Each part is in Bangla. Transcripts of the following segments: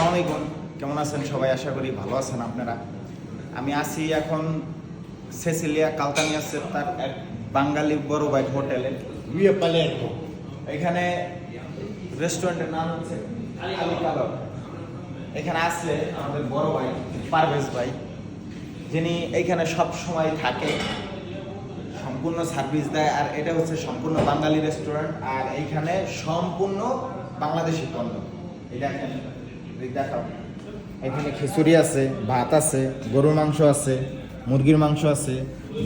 আসসালামু আলাইকুম। কেমন আছেন সবাই? আশা করি ভালো আছেন আপনারা। আমি আছি এখন সেসিলিয়া কালতানিয়া তার এক বাঙালি বড় ভাই হোটেলে। এখানে রেস্টুরেন্টের নাম হচ্ছে আলী কাবাব এখানে আসলে আমাদের বড় ভাই পারভেজ ভাই যিনি এইখানে সব সময় থাকে সম্পূর্ণ সার্ভিস দেয় আর এটা হচ্ছে সম্পূর্ণ বাঙালি রেস্টুরেন্ট আর এইখানে সম্পূর্ণ বাংলাদেশি পণ্য। এটা এখানে খিচুড়ি আছে ভাত আছে গরুর মাংস আছে মুরগির মাংস আছে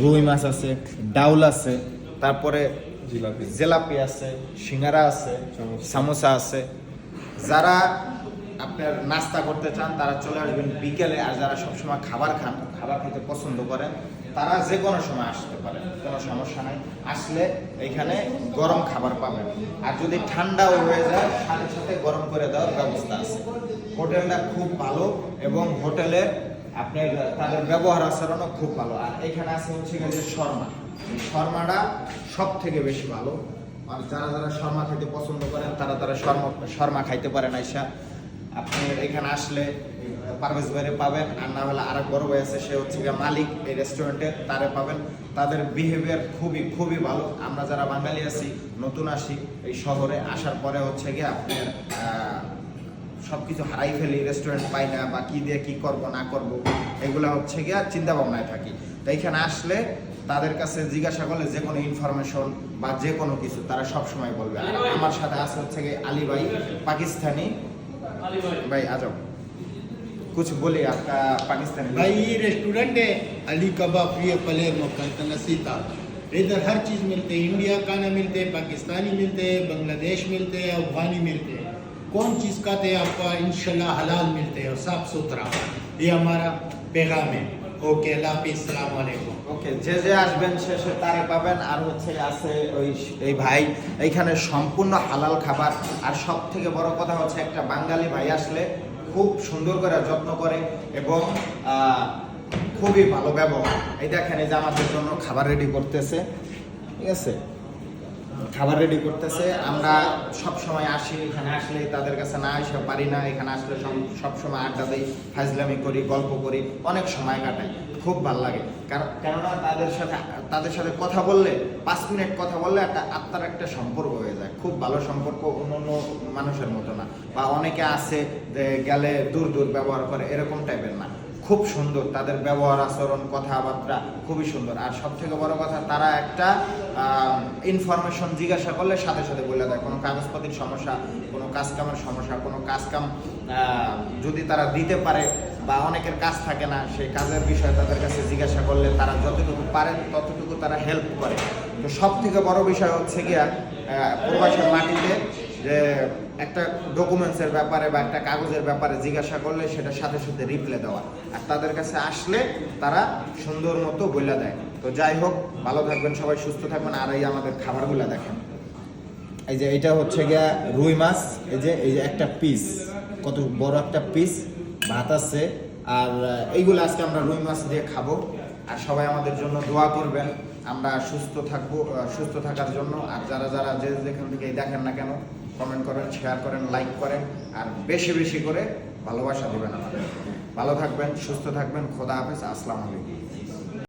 রুই মাছ আছে ডাউল আছে তারপরে জিলাপি। জেলাপি আছে সিঙ্গারা আছে সমোসা। সামোসা আছে। যারা আপনার নাস্তা করতে চান, তারা চলে আসবেন বিকেলে। আর যারা সবসময় খাবার খান, খাবার খেতে পছন্দ করেন, তারা যে কোনো সময় আসতে পারেন, কোনো সমস্যা নাই। আসলে এখানে গরম খাবার পাবেন। আর যদি ঠান্ডাও হয়ে যায়, সাথে সাথে গরম করে দেওয়ার ব্যবস্থা আছে। হোটেলটা খুব ভালো এবং হোটেলের আপনার, তাদের ব্যবহার আচরণও খুব ভালো। আর এখানে আছে হচ্ছে যে শর্মা। শর্মাটা সব থেকে বেশি ভালো। আর যারা যারা শর্মা খেতে পছন্দ করেন, তারা তারা শর্মা শর্মা খাইতে পারেন আইসা। আপনি এখানে আসলে পারভেজ ভাইরে পাবেন। আর না হলে আরেক বড় ভাই আছে, সে হচ্ছে মালিক এই রেস্টুরেন্টে তারে পাবেন। তাদের বিহেভিয়ার খুবই খুবই ভালো। আমরা যারা বাঙালি আছি, নতুন আসি এই শহরে, আসার পরে হচ্ছে গিয়ে আপনার সব কিছু হারাই ফেলি রেস্টুরেন্ট পাই না বা কি দিয়ে কি করব, না করব, এগুলো হচ্ছে গিয়ে চিন্তা ভাবনায় থাকি। তো এখানে আসলে তাদের কাছে জিজ্ঞাসা করলে যে কোনো ইনফরমেশন বা যে কোনো কিছু তারা সব সময় বলবে আমার সাথে আছে হচ্ছে গিয়ে আলী ভাই, পাকিস্তানি। भाई, आ जाओ। कुछ बोले आपका पाकिस्तान भाई, ये रेस्टोरेंट है, अली कबाब प्रिय पले सीता। इधर हर चीज़ मिलते है, इंडिया खाना मिलते है, पाकिस्तानी मिलते है, बांग्लादेश मिलते हैं, अफगानी मिलते हैं। कौन चीज़ खाते हैं आपका? इन हलाल मिलते हैं और साफ़ सुथरा। ये हमारा पैगाम है। ওকে লাপিস সালামু আলাইকুম। ওকে, যে যে আসবেন শেষে তারে পাবেন, আর হচ্ছে আছে ওই এই ভাই। এইখানে সম্পূর্ণ হালাল খাবার। আর সব থেকে বড় কথা হচ্ছে, একটা বাঙালি ভাই আসলে খুব সুন্দর করে যত্ন করে এবং খুবই ভালো ব্যবহার। এই দেখেন, এই যে আমাদের জন্য খাবার রেডি করতেছে। ঠিক আছে? খাবার রেডি করতেছে। আমরা সব সময় আসি, এখানে আসলে তাদের কাছে না এসে পারি না। এখানে আসলে সব সময় আড্ডা দিই, ফাজলামি করি, গল্প করি, অনেক সময় কাটাই। খুব ভালো লাগে। কারণ, কেননা তাদের সাথে তাদের সাথে কথা বললে, পাঁচ মিনিট কথা বললে একটা আত্মার একটা সম্পর্ক হয়ে যায়। খুব ভালো সম্পর্ক অন্য অন্য মানুষের মতো না। বা অনেকে আছে গেলে দূর দূর ব্যবহার করে, এরকম টাইপের না। খুব সুন্দর, তাদের ব্যবহার, আচরণ, কথাবার্তা খুবই সুন্দর। আর সব থেকে বড় কথা, তারা একটা ইনফরমেশন জিজ্ঞাসা করলে সাথে সাথে বলে দেয় কোনো কাগজপত্রের সমস্যা কোনো কাজকামের সমস্যা কোনো কাজকাম আহ, যদি তারা দিতে পারে বা অনেকের কাজ থাকে না সেই কাজের বিষয়ে তাদের কাছে জিজ্ঞাসা করলে তারা যতটুকু পারেন ততটুকু তারা হেল্প করে। তো সব থেকে বড় বিষয় হচ্ছে গিয়া প্রবাসের মাটিতে যে একটা ডকুমেন্টসের ব্যাপারে বা একটা কাগজের ব্যাপারে জিজ্ঞাসা করলে সেটা সাথে সাথে রিপ্লে দেওয়া। আর তাদের কাছে আসলে তারা সুন্দর মতো বইলা দেয়। তো যাই হোক, ভালো থাকবেন, সবাই সুস্থ থাকবেন, আর এই আমাদের খাবারগুলো দেখেন। এই যে এটা হচ্ছে গিয়া রুই মাছ, এই যে এই যে একটা পিস কত বড় একটা পিস ভাত আছে, আর এইগুলো আজকে আমরা রুই মাছ দিয়ে খাব। আর সবাই আমাদের জন্য দোয়া করবেন, আমরা সুস্থ থাকব সুস্থ থাকার জন্য। আর যারা যারা যে যেখান থেকে দেখেন না কেন কমেন্ট করেন শেয়ার করেন লাইক করেন, আর বেশি বেশি করে ভালোবাসা দেবেন আমাদের। ভালো থাকবেন, সুস্থ থাকবেন, খোদা হাফেজ, আসসালামু আলাইকুম।